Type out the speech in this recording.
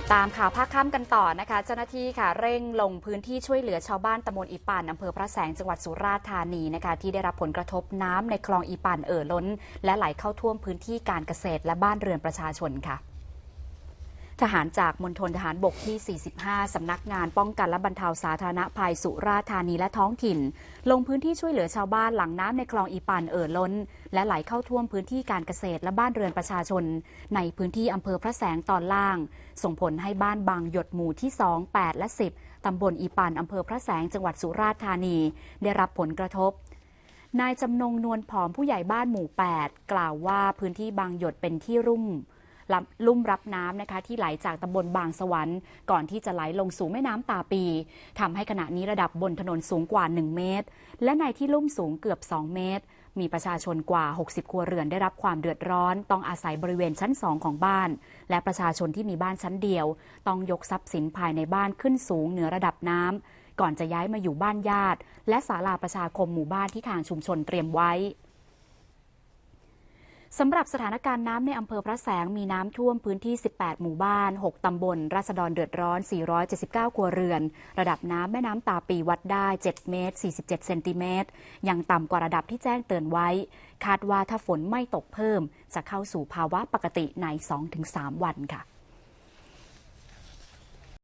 ติดตามข่าวภาคค่ำกันต่อนะคะ เจ้าหน้าที่ค่ะเร่งลงพื้นที่ช่วยเหลือชาวบ้านตำบลอีป่านอำเภอพระแสงจังหวัดสุราษฎร์ธานีนะคะ ที่ได้รับผลกระทบน้ำในคลองอีป่านเอ่อล้น และไหลเข้าท่วมพื้นที่การเกษตรและบ้านเรือนประชาชนค่ะ ทหารจากมณฑลทหารบกที่ 45 สำนักงานป้องกันและบรรเทาสาธารณภัยสุราษฎร์ธานีและท้องถิ่น ลงพื้นที่ช่วยเหลือชาวบ้านหลังน้ำในคลองอีปันเอ่อล้น และไหลเข้าท่วมพื้นที่การเกษตรและบ้านเรือนประชาชน ในพื้นที่อำเภอพระแสงตอนล่าง ส่งผลให้บ้านบางหยดหมู่ที่ 2 8 และ 10 ตำบลอีปันอำเภอพระแสงจังหวัดสุราษฎร์ธานี ได้รับผลกระทบนายจำนงนวลผอมผู้ใหญ่บ้านหมู่ 8 กล่าวว่าพื้นที่บางหยดเป็นที่รุ่ม ลุ่มรับน้ำนะคะที่ไหลจากตำบลบางสวรรค์ก่อนที่จะไหลลงสู่แม่น้ำตาปีทำให้ขณะนี้ระดับบนถนนสูงกว่า 1 เมตร และในที่ลุ่มสูงเกือบ 2 เมตร มีประชาชนกว่า 60 ครัวเรือนได้รับความเดือดร้อน ต้องอาศัยบริเวณชั้น2ของบ้าน และประชาชนที่มีบ้านชั้นเดียว ต้องยกทรัพย์สินภายในบ้านขึ้นสูงเหนือระดับน้ำก่อนจะย้ายมาอยู่บ้านญาติ และศาลาประชาคมหมู่บ้านที่ทางชุมชนเตรียมไว้ สำหรับสถานการณ์น้ำในอำเภอพระแสงมีน้ำท่วมพื้นที่ 18 หมู่บ้าน 6 ตำบล ราษฎรเดือดร้อน 479 ครัวเรือน ระดับน้ำแม่น้ำตาปีวัดได้ 7 เมตร 47 เซนติเมตร ยังต่ำกว่าระดับที่แจ้งเตือนไว้ คาดว่าถ้าฝนไม่ตกเพิ่ม จะเข้าสู่ภาวะปกติใน 2-3 วันค่ะ